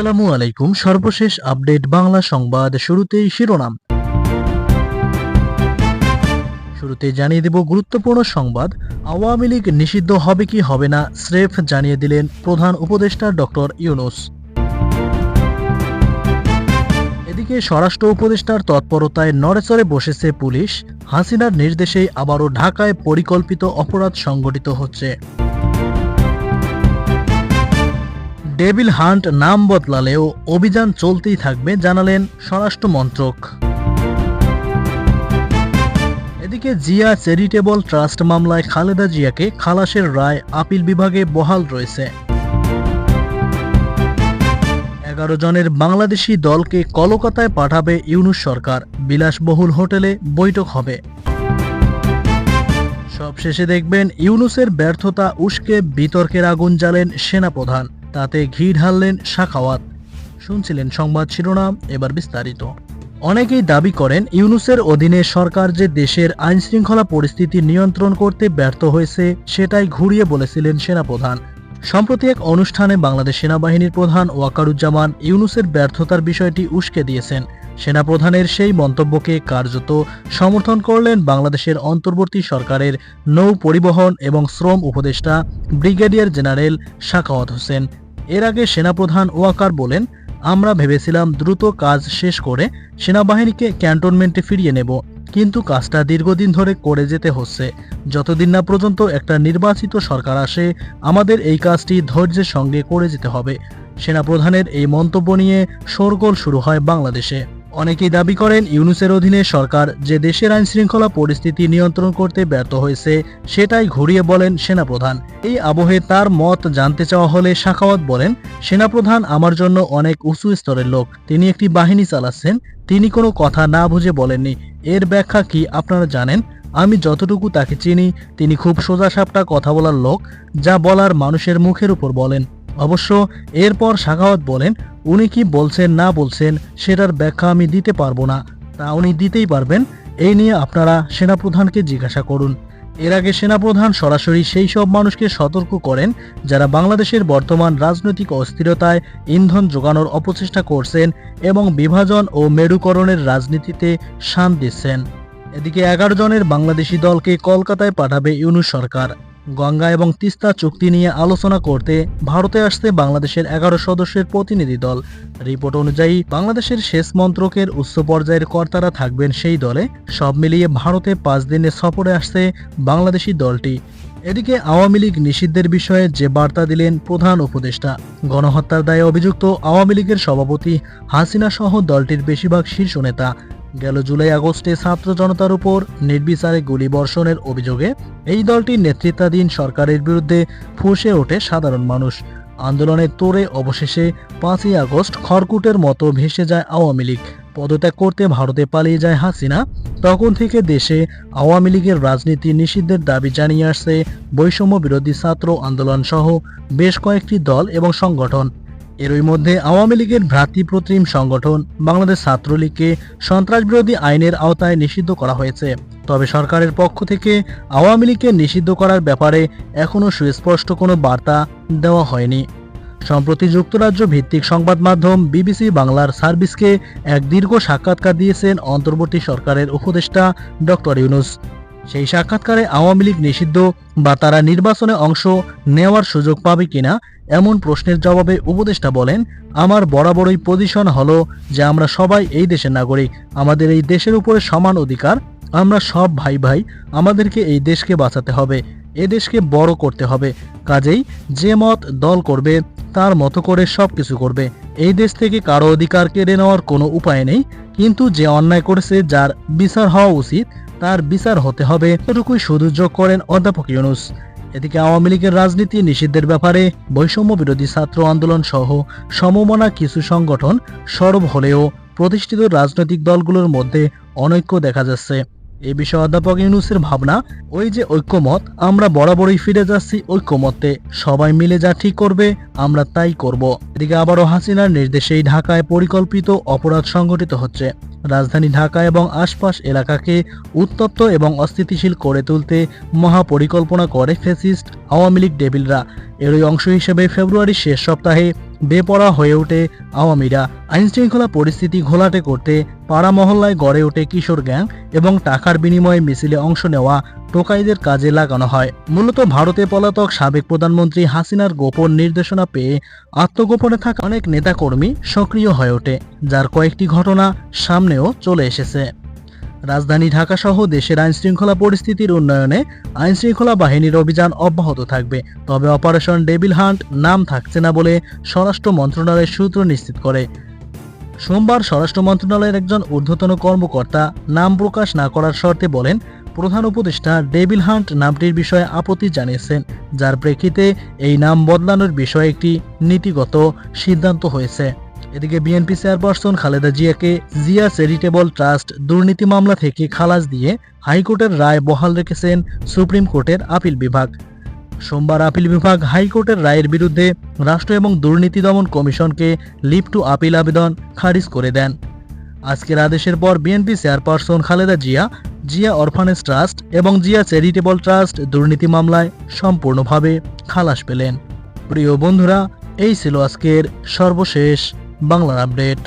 আসসালামু আলাইকুম। সর্বশেষ আপডেট বাংলা সংবাদ শুরুতেই শিরোনাম। শুরুতে জানিয়ে দেব গুরুত্বপূর্ণ সংবাদ। আওয়ামী লীগ নিষিদ্ধ হবে কি হবে না, স্রেফ জানিয়ে দিলেন প্রধান উপদেষ্টা ডক্টর ইউনুস। এদিকে স্বরাষ্ট্র উপদেষ্টার তৎপরতায় নড়েচড়ে বসেছে পুলিশ। হাসিনার নির্দেশেই আবারও ঢাকায় পরিকল্পিত অপরাধ সংগঠিত হচ্ছে। ডেভিল হান্ট নাম বদলালেও অভিযান চলতেই থাকবে, জানালেন স্বরাষ্ট্র মন্ত্রক। এদিকে জিয়া চ্যারিটেবল ট্রাস্ট মামলায় খালেদা জিয়াকে খালাসের রায় আপিল বিভাগে বহাল রয়েছে। এগারো জনের বাংলাদেশি দলকে কলকাতায় পাঠাবে ইউনুস সরকার, বিলাসবহুল হোটেলে বৈঠক হবে। সবশেষে দেখবেন ইউনুসের ব্যর্থতা, উস্কে বিতর্কের আগুন জ্বালেন সেনাপ্রধান। তাতে ঘি ঢাললেন শাখাওয়াত। শুনছিলেন সংবাদ শিরোনাম, এবার বিস্তারিত। অনেকেই দাবি করেন, ইউনুসের অধীনে সরকার যে দেশের আইন শৃঙ্খলা পরিস্থিতি নিয়ন্ত্রণ করতে ব্যর্থ হয়েছে, সেটাই ঘুরিয়ে বলেছিলেন সেনাপ্রধান। সম্প্রতি এক অনুষ্ঠানে বাংলাদেশ সেনাবাহিনীর প্রধান ওয়াকারুজ্জামান ইউনুসের ব্যর্থতার বিষয়টি উস্কে দিয়েছেন। সেনাপ্রধানের সেই মন্তব্যকে কার্যত সমর্থন করলেন বাংলাদেশের অন্তর্বর্তী সরকারের নৌ পরিবহন এবং শ্রম উপদেষ্টা ব্রিগেডিয়ার জেনারেল শাকাওয়াত হোসেন। এর আগে সেনাপ্রধান ওয়াকার বলেন, আমরা ভেবেছিলাম দ্রুত কাজ শেষ করে সেনাবাহিনীকে ক্যান্টনমেন্টে ফিরিয়ে নেব, কিন্তু কাজটা দীর্ঘদিন ধরে করে যেতে হচ্ছে। যতদিন না পর্যন্ত একটা নির্বাচিত সরকার আসে, আমাদের এই কাজটি ধৈর্যের সঙ্গে করে যেতে হবে। সেনাপ্রধানের এই মন্তব্য নিয়ে শোরগোল শুরু হয় বাংলাদেশে। অনেকেই দাবি করেন ইউনুসের অধীনে সরকার যে দেশের আইন শৃঙ্খলা পরিস্থিতি নিয়ন্ত্রণ করতে ব্যর্থ হয়েছে, সেটাই ঘুরিয়ে বলেন সেনাপ্রধান। এই আবহে তার মত জানতে চাওয়া হলে শাখাওয়াত বলেন, সেনাপ্রধান আমার জন্য অনেক উঁচু স্তরের লোক। তিনি একটি বাহিনী চালাচ্ছেন। তিনি কোনো কথা না বুঝে বলেননি। এর ব্যাখ্যা কি আপনারা জানেন? আমি যতটুকু তাকে চিনি, তিনি খুব সোজাসাপটা কথা বলার লোক, যা বলার মানুষের মুখের উপর বলেন। অবশ্য এরপর শাখাওয়াত বলেন উনি কি বলছেন, না বলছেন, সেটার ব্যাখ্যা আমি দিতে পারব না। তা উনি দিতেই পারবেন। এই নিয়ে আপনারা সেনাপ্রধানকে জিজ্ঞাসা করুন। এর আগে সেনাপ্রধান সরাসরি সেই সব মানুষকে সতর্ক করেন, যারা বাংলাদেশের বর্তমান রাজনৈতিক অস্থিরতায় ইন্ধন যোগানোর অপচেষ্টা করছেন এবং বিভাজন ও মেরুকরণের রাজনীতিতে শান দিচ্ছেন। এদিকে এগারো জনের বাংলাদেশি দলকে কলকাতায় পাঠাবে ইউনুস সরকার। গঙ্গা এবং তিস্তা চুক্তি নিয়ে আলোচনা করতে ভারতে আসছে বাংলাদেশের এগারো সদস্যের প্রতিনিধি দল। রিপোর্ট অনুযায়ী বাংলাদেশের শেষ মন্ত্রকের উচ্চ পর্যায়ের কর্তারা থাকবেন সেই দলে। সব মিলিয়ে ভারতে পাঁচ দিনের সফরে আসছে বাংলাদেশি দলটি। এদিকে আওয়ামী লীগ নিষিদ্ধের বিষয়ে যে বার্তা দিলেন প্রধান উপদেষ্টা, গণহত্যার দায়ে অভিযুক্ত আওয়ামী লীগের সভাপতি হাসিনা সহ দলটির বেশিরভাগ শীর্ষ নেতা। গেল জুলাই আগস্টে ছাত্র জনতার উপর নির্বিচারে গুলি বর্ষণের অভিযোগে এই দলটির নেতৃত্বাধীন সরকারের বিরুদ্ধে ফুঁসে ওঠে সাধারণ মানুষ। আন্দোলনের তোড়ে অবশেষে পাঁচই আগস্ট খড়কুটের মতো ভেসে যায় আওয়ামী লীগ। পদত্যাগ করতে ভারতে পালিয়ে যায় হাসিনা। তখন থেকে দেশে আওয়ামী লীগের রাজনীতি নিষিদ্ধের দাবি জানিয়ে আসছে বৈষম্য বিরোধী ছাত্র আন্দোলন সহ বেশ কয়েকটি দল এবং সংগঠন। এরই মধ্যে আওয়ামী লীগের ভ্রাতৃপ্রতিম সংগঠন বাংলাদেশ ছাত্রলীগকে সন্ত্রাস বিরোধী আইনের আওতায় নিষিদ্ধ করা হয়েছে। তবে সরকারের পক্ষ থেকে আওয়ামী লীগকে নিষিদ্ধ করার ব্যাপারে এখনও সুস্পষ্ট কোনো বার্তা দেওয়া হয়নি। সম্প্রতি যুক্তরাজ্য ভিত্তিক সংবাদ মাধ্যম বিবিসি বাংলার সার্ভিসকে এক দীর্ঘ সাক্ষাৎকার দিয়েছেন অন্তর্বর্তী সরকারের উপদেষ্টা ডক্টর ইউনুস। সেই সাক্ষাৎকারে আওয়ামী লীগ নিষিদ্ধ বা তারা নির্বাচনে অংশ নেওয়ার সুযোগ পাবে কিনা এমন প্রশ্নের জবাবে উপদেষ্টা বলেন, আমার বরাবরই পজিশন হলো যে আমরা সবাই এই দেশের নাগরিক। আমাদের এই দেশের উপরে সমান অধিকার। আমরা সব ভাই ভাই, আমাদেরকে এই দেশকে বাঁচাতে হবে, এ দেশকে বড় করতে হবে। কাজেই যে মত দল করবে, তার মতো করে সব কিছু করবে। এই দেশ থেকে কারও অধিকার কেড়ে নেওয়ার কোনো উপায় নেই। কিন্তু যে অন্যায় করেছে, যার বিচার হওয়া উচিত, তার বিচার হতে হবে। এটুকুই শুধু যোগ করেন অধ্যাপক ইউনুস। এদিকে আওয়ামী লীগের রাজনীতি নিষিদ্ধের ব্যাপারে বৈষম্য বিরোধী ছাত্র আন্দোলন সহ সমমনা কিছু সংগঠন সরব হলেও প্রতিষ্ঠিত রাজনৈতিক দলগুলোর মধ্যে অনৈক্য দেখা যাচ্ছে। এ বিষয়ে অধ্যাপক ইউনুসের ভাবনা, ওই যে ঐক্যমত, আমরা বরাবরই ফিরে যাচ্ছি ঐক্যমতে সবাই মিলে যা ঠিক করবে, আমরা তাই করব। এদিকে আবারও হাসিনার নির্দেশেই ঢাকায় পরিকল্পিত অপরাধ সংঘটিত হচ্ছে। রাজধানী ঢাকা এবং আশপাশ এলাকাকে উত্তপ্ত এবং অস্থিতিশীল করে তুলতে মহাপরিকল্পনা করে ফেসিস্ট আওয়ামী লীগ ডেভিলরা এরই অংশ হিসেবে ফেব্রুয়ারির শেষ সপ্তাহে বেপরা হয়ে ওঠে আওয়ামীরা। আইনশৃঙ্খলা পরিস্থিতি ঘোলাটে করতে পাড়া মহল্লায় গড়ে ওঠে কিশোর গ্যাং এবং টাকার বিনিময়ে মিছিলে অংশ নেওয়া টোকাইদের কাজে লাগানো হয়। মূলত ভারতে পলাতক সাবেক প্রধানমন্ত্রী হাসিনার গোপন নির্দেশনা পেয়ে আত্মগোপনে থাকা অনেক নেতাকর্মী সক্রিয় হয়ে ওঠে, যার কয়েকটি ঘটনা সামনেও চলে এসেছে। রাজধানী ঢাকাসহ দেশের আইনশৃঙ্খলা পরিস্থিতির উন্নয়নে আইনশৃঙ্খলা বাহিনীর অভিযান অব্যাহত থাকবে। তবে অপারেশন ডেভিল হান্ট নাম থাকছে না বলে স্বরাষ্ট্র মন্ত্রণালয়ের সূত্র নিশ্চিত করে। সোমবার স্বরাষ্ট্র মন্ত্রণালয়ের একজন ঊর্ধ্বতন কর্মকর্তা নাম প্রকাশ না করার শর্তে বলেন, প্রধান উপদেষ্টা ডেভিল হান্ট নামটির বিষয়ে আপত্তি জানিয়েছেন, যার প্রেক্ষিতে এই নাম বদলানোর বিষয়ে একটি নীতিগত সিদ্ধান্ত হয়েছে। এদিকে বিএনপি চেয়ারপারসন খালেদা জিয়াকে জিয়া চ্যারিটেবল ট্রাস্ট দুর্নীতি মামলা থেকে খালাস দিয়ে হাইকোর্টের রায় বহাল রেখেছেন সুপ্রিম কোর্টের আপিল বিভাগ। সোমবার আপিল বিভাগ হাইকোর্টের রায়ের বিরুদ্ধে রাষ্ট্র এবং দুর্নীতি দমন কমিশনকে লিভ টু আপিল আবেদন খারিজ করে দেন। আজকের আদেশের পর BNP chairperson Khaleda Zia Zia orphanage trust এবং জিয়া চ্যারিটেবল ট্রাস্ট দুর্নীতি মামলায় সম্পূর্ণভাবে খালাস পেলেন। প্রিয় বন্ধুরা, এই ছিল আজকের সর্বশেষ বাংলা আপডেট